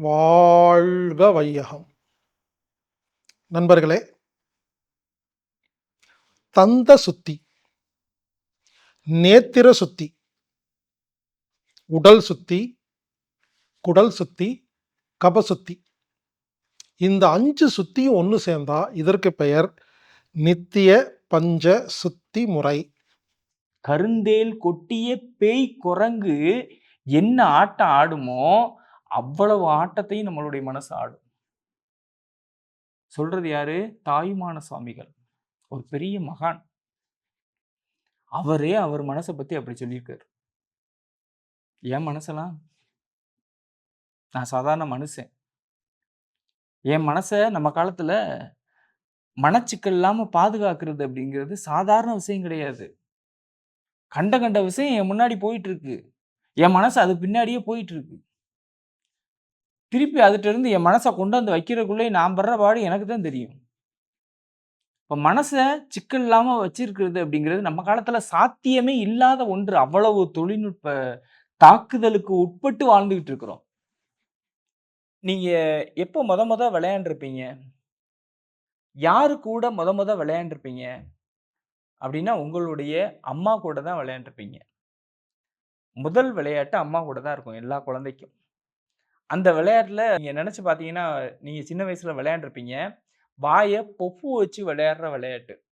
வாழ்க வையகம். நண்பர்களே தந்த சுத்தி நேத்திர சுத்தி உடல் சுத்தி குடல் சுத்தி கபசுத்தி இந்த அஞ்சு சுத்தியும் ஒன்று சேர்ந்தா இதற்கு பெயர் நித்திய பஞ்ச சுத்தி முறை. கருந்தேல் கொட்டிய பேய் குரங்கு என்ன ஆட்டம் ஆடுமோ அவ்வளவு ஆட்டத்தையும் நம்மளுடைய மனசு ஆடும். சொல்றது யாரு? தாயுமான சுவாமிகள். ஒரு பெரிய மகான். அவரே அவர் மனசை பத்தி அப்படி சொல்லியிருக்காரு. என் மனசெல்லாம்? நான் சாதாரண மனுஷன். என் மனசை நம்ம காலத்துல மனச்சிக்கல் இல்லாம பாதுகாக்கிறது அப்படிங்கிறது சாதாரண விஷயம் கிடையாது. கண்ட கண்ட விஷயம் என் முன்னாடி போயிட்டு இருக்கு. என் மனசு அது பின்னாடியே போயிட்டு இருக்கு. திருப்பி அதுகிட்டருந்து என் மனசை கொண்டாந்து வைக்கிறதுக்குள்ளே நான் படுற பாடு எனக்கு தான் தெரியும். இப்போ மனசை சிக்கல் இல்லாமல் வச்சிருக்கிறது அப்படிங்கிறது நம்ம காலத்தில் சாத்தியமே இல்லாத ஒன்று. அவ்வளவு தொழில்நுட்ப தாக்குதலுக்கு உட்பட்டு வாழ்ந்துக்கிட்டு இருக்கிறோம். நீங்கள் எப்போ மொத மொத விளையாண்டுருப்பீங்க? யாரு கூட மொத மொத விளையாண்டுருப்பீங்க? அப்படின்னா உங்களுடைய அம்மா கூட தான் விளையாண்டுருப்பீங்க. முதல் விளையாட்டு அம்மா கூட தான் இருக்கும் எல்லா குழந்தைக்கும். அந்த விளையாட்டில் நீங்கள் நினச்சி பார்த்தீங்கன்னா நீங்கள் சின்ன வயசில் விளையாண்டுருப்பீங்க. வாயை பொப்பு வச்சு விளையாடுற விளையாட்டு.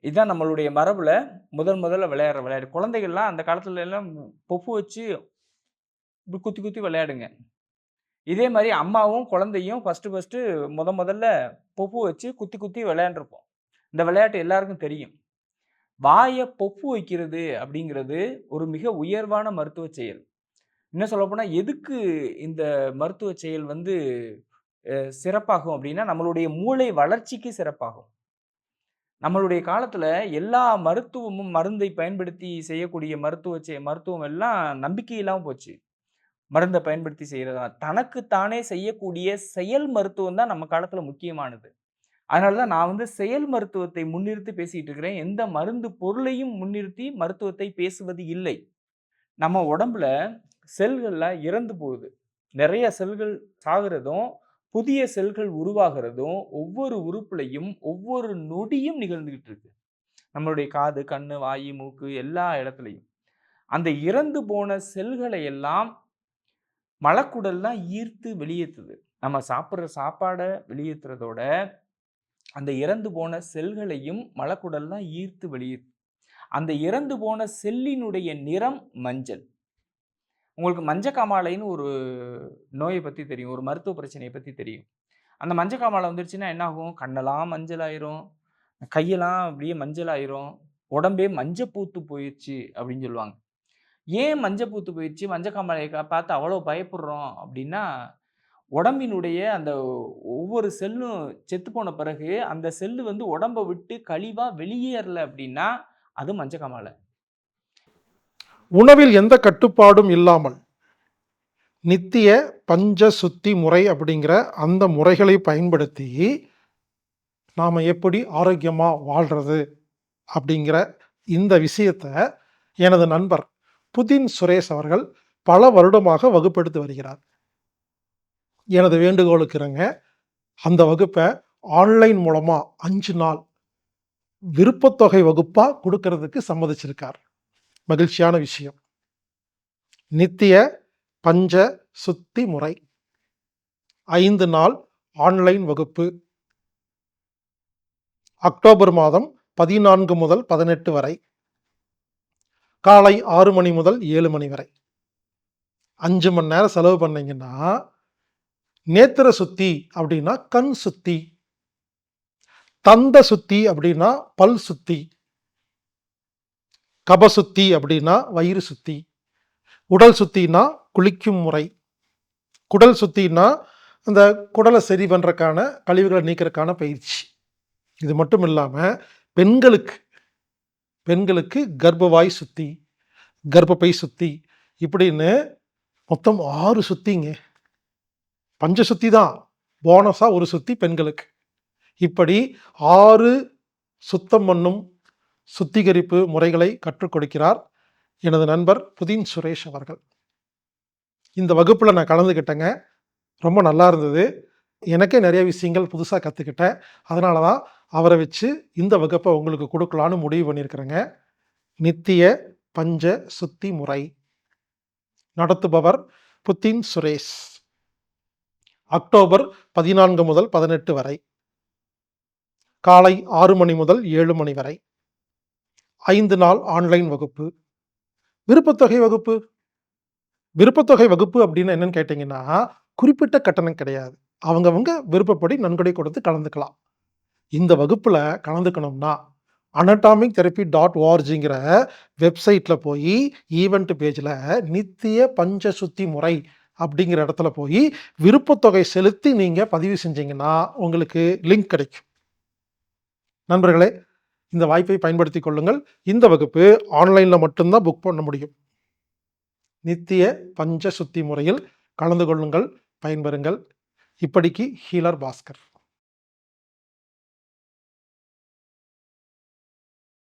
இதுதான் நம்மளுடைய மரபில் முதல் முதல்ல விளையாடுற விளையாட்டு. குழந்தைகள்லாம் அந்த காலத்துல எல்லாம் பொப்பு வச்சு இப்படி குத்தி குத்தி விளையாடுங்க. இதே மாதிரி அம்மாவும் குழந்தையும் ஃபஸ்ட்டு ஃபஸ்ட்டு முத முதல்ல பொப்பு வச்சு குத்தி குத்தி விளையாண்டுருப்போம். இந்த விளையாட்டு எல்லாருக்கும் தெரியும். வாயை பொப்பு வைக்கிறது அப்படிங்கிறது ஒரு மிக உயர்வான மருத்துவ செயல். இன்னும் சொல்லப்போனால் எதுக்கு இந்த மருத்துவ செயல் வந்து சிறப்பாகும் அப்படின்னா நம்மளுடைய மூளை வளர்ச்சிக்கு சிறப்பாகும். நம்மளுடைய காலத்தில் எல்லா மருத்துவமும் மருந்தை பயன்படுத்தி செய்யக்கூடிய மருத்துவ மருத்துவம் எல்லாம் நம்பிக்கை இல்லாமல் போச்சு. மருந்தை பயன்படுத்தி செய்கிறதா தனக்கு தானே செய்யக்கூடிய செயல் மருத்துவம் தான் நம்ம காலத்தில் முக்கியமானது. அதனால தான் நான் வந்து செயல் மருத்துவத்தை முன்னிறுத்தி பேசிகிட்டு இருக்கிறேன். எந்த மருந்து பொருளையும் முன்னிறுத்தி மருத்துவத்தை பேசுவது இல்லை. நம்ம உடம்புல செல்கள்லாம் இறந்து போகுது. நிறைய செல்கள் சாகிறதும் புதிய செல்கள் உருவாகிறதும் ஒவ்வொரு உறுப்புலையும் ஒவ்வொரு நொடியும் நிகழ்ந்துகிட்டு இருக்கு. நம்மளுடைய காது கண்ணு வாய் மூக்கு எல்லா இடத்துலையும். அந்த இறந்து போன செல்களை எல்லாம் மலக்குடல் தான் ஈர்த்து வெளியேற்றுது நம்ம சாப்பிட்ற சாப்பாடை வெளியேற்றுறதோட அந்த இறந்து போன செல்களையும் மலக்குடல் தான் ஈர்த்து வெளியேற்று அந்த இறந்து போன செல்லினுடைய நிறம் மஞ்சள். உங்களுக்கு மஞ்சக்காமாலைன்னு ஒரு நோயை பற்றி தெரியும். ஒரு மருத்துவ பிரச்சனையை பற்றி தெரியும். அந்த மஞ்சக்காமாலை வந்துருச்சுன்னா என்ன ஆகும் கண்ணெல்லாம் மஞ்சள் ஆயிரும் கையெல்லாம் அப்படியே மஞ்சள் ஆயிரும் உடம்பே மஞ்சள் பூத்து போயிடுச்சு அப்படின்னு சொல்லுவாங்க. ஏன் மஞ்சள் பூத்து போயிடுச்சு மஞ்சக்காமாலையை பார்த்து அவ்வளோ பயப்படுறோம் அப்படின்னா உடம்பினுடைய அந்த ஒவ்வொரு செல்லும் செத்து போன பிறகு அந்த செல்லு வந்து உடம்பை விட்டு கழிவாக வெளியேறல அப்படின்னா அது மஞ்சக்காமலை. உணவில் எந்த கட்டுப்பாடும் இல்லாமல் நித்திய பஞ்ச சுத்தி முறை அப்படிங்கிற அந்த முறைகளை பயன்படுத்தி நாம் எப்படி ஆரோக்கியமாக வாழ்கிறது அப்படிங்கிற இந்த விஷயத்தை எனது நண்பர் புதின் சுரேஷ் அவர்கள் பல வருடமாக வகுப்பெடுத்து வருகிறார். எனது வேண்டுகோளுக்கு இருங்க அந்த வகுப்பை ஆன்லைன் மூலமாக அஞ்சு நாள் விருப்பத்தொகை வகுப்பாக கொடுக்கறதுக்கு சம்மதிச்சிருக்கார். மகிழ்ச்சியான விஷயம். நித்திய பஞ்ச சுத்தி முறை. ஐந்து நாள் ஆன்லைன் வகுப்பு. அக்டோபர் மாதம் பதினான்கு முதல் பதினெட்டு வரை. காலை ஆறு மணி முதல் ஏழு மணி வரை. அஞ்சு மணி நேரம் செலவு பண்ணீங்கன்னா நேத்திர சுத்தி அப்படின்னா கண் சுத்தி. தந்த சுத்தி அப்படின்னா பல் சுத்தி. கபசுத்தி அப்படின்னா வயிறு சுத்தி. உடல் சுத்தினா குளிக்கும் முறை. குடல் சுத்தினா அந்த குடலை சரி பண்ணுறக்கான கழிவுகளை நீக்கிறதுக்கான பயிற்சி. இது மட்டும் இல்லாமல் பெண்களுக்கு பெண்களுக்கு கர்ப்பவாய் சுத்தி கர்ப்பப்பை சுத்தி இப்படின்னு மொத்தம் ஆறு சுத்திங்க. பஞ்ச சுத்தி தான். போனஸாக ஒரு சுத்தி பெண்களுக்கு. இப்படி ஆறு சுத்தம் பண்ணும் சுத்திகரிப்பு முறைகளை கற்றுக் கொடுக்கிறார் எனது நண்பர் புதின் சுரேஷ் அவர்கள் இந்த வகுப்பில் நான் கலந்துக்கிட்டேங்க ரொம்ப நல்லா இருந்தது. எனக்கே நிறைய விஷயங்கள் புதுசாக கற்றுக்கிட்டேன் அதனால தான் அவரை வச்சு இந்த வகுப்பை உங்களுக்கு கொடுக்கலான்னு முடிவு பண்ணியிருக்கிறேங்க. நித்திய பஞ்ச சுத்தி முறை. நடத்துபவர் புத்தின் சுரேஷ். அக்டோபர் 14 முதல் 18 வரை. காலை ஆறு மணி முதல் ஏழு மணி வரை. ஐந்து நாள் ஆன்லைன் வகுப்பு. விருப்பத்தொகை வகுப்பு. விருப்பத்தொகை வகுப்பு அப்படின்னு என்னன்னு கேட்டிங்கன்னா குறிப்பிட்ட கட்டணம் கிடையாது. அவங்கவங்க விருப்பப்படி நன்கொடை கொடுத்து கலந்துக்கலாம். இந்த வகுப்பில் கலந்துக்கணும்னா, அனட்டாமிக் தெரப்பி டாட் ஓஆர்ஜிங்கிற வெப்சைட்டில் போய் ஈவெண்ட் பேஜில் நித்திய பஞ்ச சுத்தி முறை அப்படிங்கிற இடத்துல போய் விருப்பத்தொகை செலுத்தி நீங்கள் பதிவு செஞ்சீங்கன்னா, உங்களுக்கு லிங்க் கிடைக்கும். நண்பர்களே, இந்த வாய்ப்பை பயன்படுத்தி கொள்ளுங்கள். இந்த வகுப்பு ஆன்லைனில் மட்டும்தான் புக் பண்ண முடியும். நித்திய பஞ்ச சுத்தி முறையில் கலந்து கொள்ளுங்கள், பயன்பெறுங்கள். இப்படிக்கு ஹீலர் பாஸ்கர்.